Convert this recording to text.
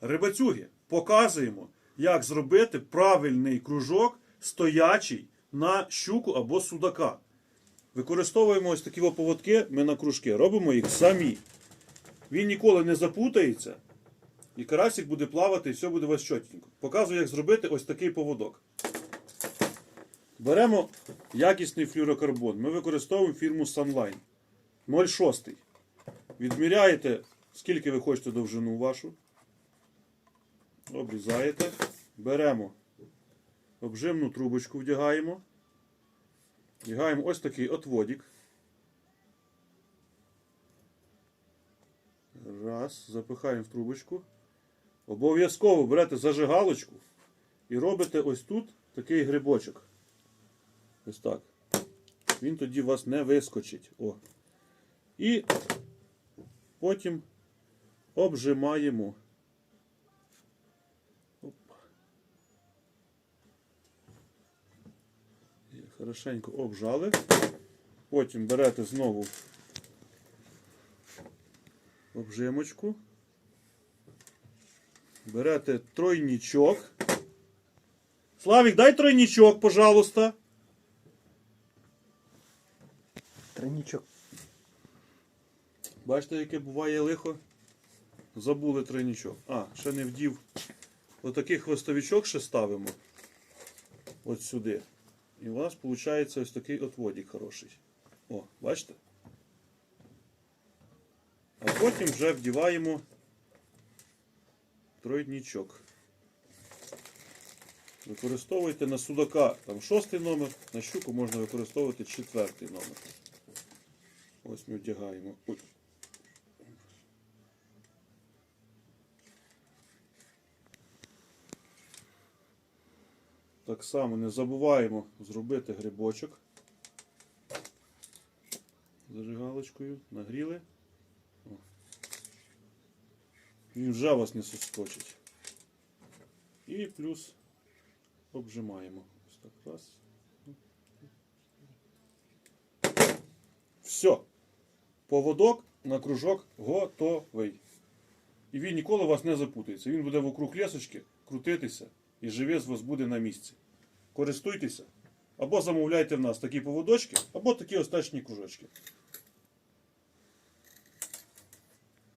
Рибацюги, показуємо, як зробити правильний кружок стоячий на щуку або судака. Використовуємо ось такі поводки, ми на кружки, робимо їх самі. Він ніколи не запутається, і карасик буде плавати, і все буде у вас чотенько. Показую, як зробити ось такий поводок. Беремо якісний флюрокарбон. Ми використовуємо фірму Sunline 0,6. Відміряєте, скільки ви хочете довжину вашу. Обрізаєте. Беремо обжимну трубочку, вдягаємо. Вдягаємо ось такий отводик. Раз, запихаємо в трубочку. Обов'язково берете зажигалочку і робите ось тут такий грибочок. Ось так. Він тоді у вас не вискочить. О. І потім обжимаємо. Хорошенько обжали. Потім берете знову обжимочку. Берете тройничок. Славік, дай тройничок, пожалуйста. Тройничок. Бачите, яке буває лихо? Забули тройничок. А, ще не вдів. Отакий хвостовичок ще ставимо. От сюди. І у вас виходить ось такий отводик хороший. О, бачите? А потім вже вдіваємо тройничок. Використовуйте на судака там шостий номер, на щуку можна використовувати четвертий номер. Ось ми вдягаємо. Ой. Так само не забуваємо зробити грибочок. Зажигалочкою нагріли. О. Він вже вас не соскочить. І плюс обжимаємо. Ось так раз. Все. Поводок на кружок готовий. І він ніколи вас не запутається. Він буде вокруг лісочки крутитися і живе з вас буде на місці. Користуйтеся. Або замовляйте в нас такі поводочки, або такі остачні кружочки.